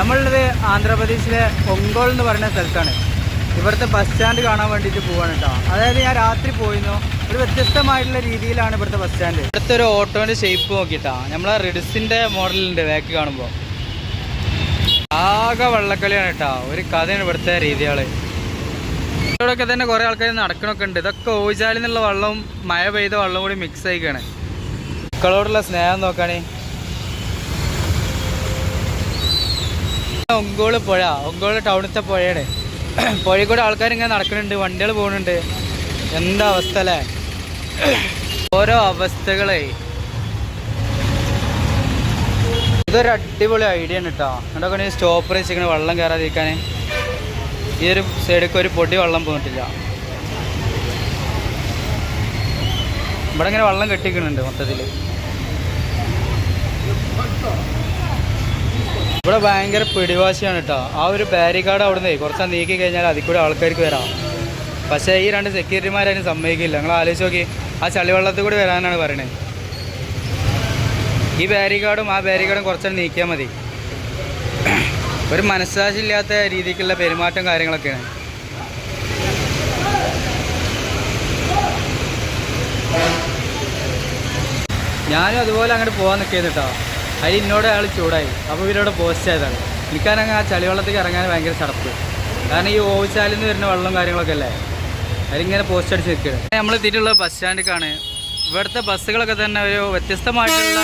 നമ്മളുള്ളത് ആന്ധ്രാപ്രദേശിലെ ഒങ്കോൾ എന്ന് പറയുന്ന സ്ഥലത്താണ്. ഇവിടുത്തെ ബസ് സ്റ്റാൻഡ് കാണാൻ വേണ്ടിയിട്ട് പോവാണ് കേട്ടോ അതായത് ഞാൻ രാത്രി പോയിരുന്നു. ഒരു വ്യത്യസ്തമായിട്ടുള്ള രീതിയിലാണ് ഇവിടുത്തെ ബസ് സ്റ്റാൻഡ് ഇവിടുത്തെ ഒരു ഓട്ടോന്റെ ഷേപ്പ് നോക്കിയിട്ടാ. നമ്മളെ റിഡ്സിന്റെ മോഡലുണ്ട് ബാക്ക് കാണുമ്പോൾ ആകെ വള്ളക്കളിയാണ് കേട്ടോ ഒരു കഥയാണ് ഇവിടുത്തെ രീതികൾ ഇവിടെയൊക്കെ തന്നെ കുറേ ആൾക്കാർ നടക്കണമൊക്കെ ഉണ്ട്. ഇതൊക്കെ ഓജാലിന്നുള്ള നിന്നുള്ള വെള്ളവും മഴ പെയ്ത വെള്ളവും കൂടി മിക്സ് ആയിക്കാണ്. മക്കളോടുള്ള സ്നേഹം നോക്കാണേ. ഒങ്കോൾ പുഴ. ഒങ്കോൾ ടൗണിലത്തെ പുഴയാണ്. പുഴയിൽ കൂടെ ആൾക്കാർ ഇങ്ങനെ നടക്കുന്നുണ്ട് വണ്ടികൾ പോകുന്നുണ്ട് എന്താ അവസ്ഥ അല്ലേ? ഓരോ അവസ്ഥകളെ. ഇതൊരു അടിപൊളി ഐഡിയ ആണ് കേട്ടോ എന്നിട്ടൊക്കെ സ്റ്റോപ്പർ വെച്ചിങ്ങനെ വെള്ളം കയറാതിരിക്കാൻ ഈ ഒരു സൈഡിലേക്ക് ഒരു പൊടി വെള്ളം പോന്നിട്ടില്ല. ഇവിടെ ഇങ്ങനെ വെള്ളം കെട്ടിക്കുന്നുണ്ട് മൊത്തത്തിൽ ഇവിടെ ഭയങ്കര പിടിവാശിയാണ് കേട്ടോ ആ ഒരു ബാരികാർഡ് അവിടുന്ന് കുറച്ച് നീക്കി കഴിഞ്ഞാൽ അതിൽ കൂടെ ആൾക്കാർക്ക് വരാം. പക്ഷേ ഈ രണ്ട് സെക്യൂരിറ്റിമാരും സമ്മതിക്കില്ല. നിങ്ങൾ ആലോചിച്ച് നോക്കി. ആ ചളിവെള്ളത്തിൽ കൂടി വരാനാണ് പറയണത് ഈ ബാരിക്കാടും ആ ബാരിക്കാടും കുറച്ച് നീക്കിയാൽ മതി. ഒരു മനസ്സാശില്ലാത്ത രീതിക്കുള്ള പെരുമാറ്റം കാര്യങ്ങളൊക്കെയാണ്. ഞാനും അതുപോലെ അങ്ങോട്ട് പോകാൻ നിൽക്കുന്നു കേട്ടോ അതിൽ എന്നോട് അയാൾ ചൂടായി. അപ്പോൾ ഇവരോട് പോസ്റ്റ് ആയതാണ് എനിക്കാണെങ്കിൽ ആ ചളിവെള്ളത്തേക്ക് ഇറങ്ങാൻ ഭയങ്കര ചടപ്പ്. കാരണം ഈ ഓവിച്ചാലിൽ നിന്ന് വരുന്ന വെള്ളം കാര്യങ്ങളൊക്കെ അല്ലേ? അതിലിങ്ങനെ പോസ്റ്റ് അടിച്ച് നിൽക്കുകയാണ്. നമ്മൾ എത്തിയിട്ടുള്ള ബസ് സ്റ്റാൻഡിലേക്കാണ്. ഇവിടുത്തെ ബസ്സുകളൊക്കെ തന്നെ ഒരു വ്യത്യസ്തമായിട്ടുള്ള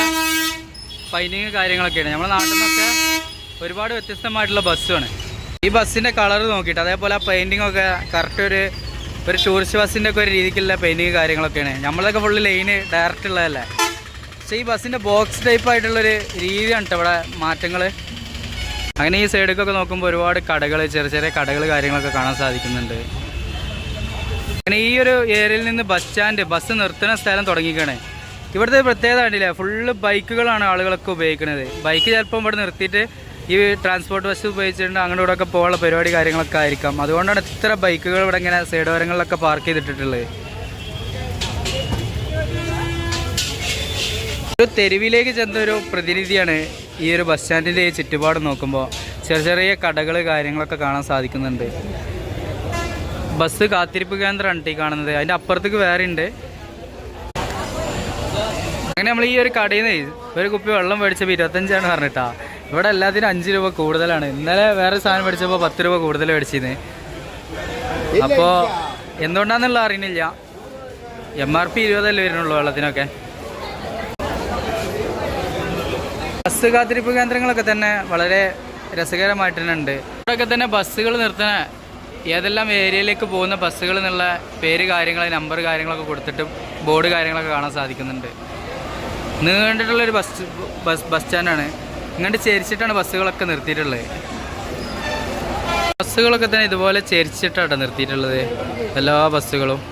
ഫൈനിങ് കാര്യങ്ങളൊക്കെയാണ്. നമ്മുടെ നാട്ടിൽ നിന്നൊക്കെ ഒരുപാട് വ്യത്യസ്തമായിട്ടുള്ള ബസ്സുമാണ് ഈ ബസ്സിന്റെ കളർ നോക്കിയിട്ട് അതേപോലെ ആ പെയിന്റിങ്ങൊക്കെ കറക്റ്റ് ഒരു ഒരു ടൂറിസ്റ്റ് ബസ്സിന്റെ ഒക്കെ ഒരു രീതിക്കുള്ള പെയിന്റിങ് കാര്യങ്ങളൊക്കെയാണ്. നമ്മളൊക്കെ ഫുള്ള് ലൈന് ഡയറക്റ്റ് ഉള്ളതല്ലേ? പക്ഷേ ഈ ബസ്സിന്റെ ബോക്സ് ടൈപ്പ് ആയിട്ടുള്ളൊരു രീതിയാണ് കേട്ടോ ഇവിടെ മാറ്റങ്ങൾ അങ്ങനെ ഈ സൈഡിലേക്കൊക്കെ നോക്കുമ്പോൾ ഒരുപാട് കടകൾ ചെറിയ ചെറിയ കടകൾ കാര്യങ്ങളൊക്കെ കാണാൻ സാധിക്കുന്നുണ്ട്. അങ്ങനെ ഈ ഒരു ഏരിയയിൽ നിന്ന് ബസ് സ്റ്റാൻഡ് ബസ് നിർത്തുന്ന സ്ഥലം തുടങ്ങിക്കണേ. ഇവിടുത്തെ പ്രത്യേകത കണ്ടില്ലേ? ഫുള്ള് ബൈക്കുകളാണ് ആളുകളൊക്കെ ഉപയോഗിക്കുന്നത്. ബൈക്ക് ചിലപ്പോൾ ഇവിടെ നിർത്തിയിട്ട് ഈ ട്രാൻസ്പോർട്ട് ബസ് ഉപയോഗിച്ചിട്ടുണ്ട് അങ്ങോട്ട് ഇവിടെയൊക്കെ പോകാനുള്ള പരിപാടി കാര്യങ്ങളൊക്കെ ആയിരിക്കാം. അതുകൊണ്ടാണ് ഇത്ര ബൈക്കുകൾ ഇവിടെ ഇങ്ങനെ സൈഡ് ഓരങ്ങളിലൊക്കെ പാർക്ക് ചെയ്തിട്ടുള്ളത് ഒരു തെരുവിലേക്ക് ചെന്ന ഒരു പ്രതിനിധിയാണ് ഈ ഒരു ബസ് സ്റ്റാൻഡിന്റെ ഈ ചുറ്റുപാട് നോക്കുമ്പോൾ ചെറിയ ചെറിയ കടകൾ കാര്യങ്ങളൊക്കെ കാണാൻ സാധിക്കുന്നുണ്ട്. ബസ് കാത്തിരിപ്പ് കേന്ദ്രമാണ് ഈ കാണുന്നത്. അതിന്റെ അപ്പുറത്തേക്ക് വേറെ ഉണ്ട്. അങ്ങനെ നമ്മൾ ഈ ഒരു കടയിൽ നിന്ന് ഒരു കുപ്പി വെള്ളം മേടിച്ചപ്പോൾ ഇരുപത്തഞ്ചാണ് പറഞ്ഞിട്ടാ. ഇവിടെ എല്ലാത്തിനും അഞ്ച് രൂപ കൂടുതലാണ്. ഇന്നലെ വേറെ സാധനം മേടിച്ചപ്പോൾ പത്ത് രൂപ കൂടുതൽ മേടിച്ചിരുന്നു അപ്പോൾ എന്തുകൊണ്ടാണെന്നുള്ള അറിയുന്നില്ല എം ആർ പി ഇരുപതല്ലേ വരുന്നുള്ളൂ വെള്ളത്തിനൊക്കെ. ബസ് കാത്തിരിപ്പ് കേന്ദ്രങ്ങളൊക്കെ തന്നെ വളരെ രസകരമായിട്ട് തന്നെ ഉണ്ട്. ഇവിടെയൊക്കെ തന്നെ ബസ്സുകൾ നിർത്തുന്ന ഏതെല്ലാം ഏരിയയിലേക്ക് പോകുന്ന ബസ്സുകൾ എന്നുള്ള പേര് കാര്യങ്ങൾ നമ്പർ കാര്യങ്ങളൊക്കെ കൊടുത്തിട്ട് ബോർഡ് കാര്യങ്ങളൊക്കെ കാണാൻ സാധിക്കുന്നുണ്ട്. നീണ്ടിട്ടുള്ളൊരു ബസ് ബസ് ബസ് സ്റ്റാൻഡാണ്. ഇങ്ങോട്ട് ചേരിച്ചിട്ടാണ് ബസ്സുകളൊക്കെ നിർത്തിയിട്ടുള്ളത്. ബസ്സുകളൊക്കെ തന്നെ ഇതുപോലെ ചേരിച്ചിട്ടാണ് നിർത്തിയിട്ടുള്ളത്. എല്ലാ ബസ്സുകളും.